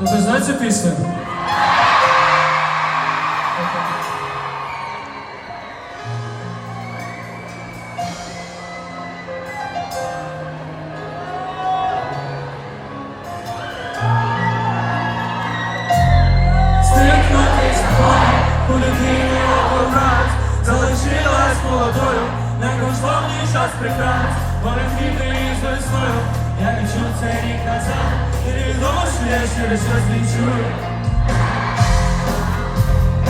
Vocês não se pistam. У людині образ Залишилась молодою, найкоштовний час прикрас. Горем квіти із весною, я не чув це рік назад. І невідомо, що я через щось відчую.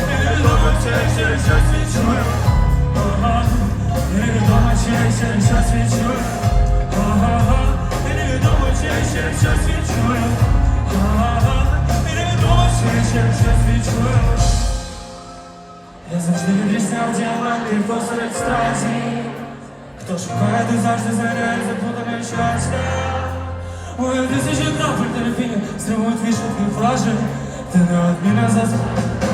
Невідомо, чи я через щось відчую. Невідомо, чи я через щось відчую. Невідомо, чи я через щось відчую. Невідомо, чи я через щось відчую відрізняв діаманти посеред стразі Хто шукає, ти завжди знайде запутане щастя Мої тисячі крапель терпіння стримують твій швидкий флажик Ти неодмінно зазвичай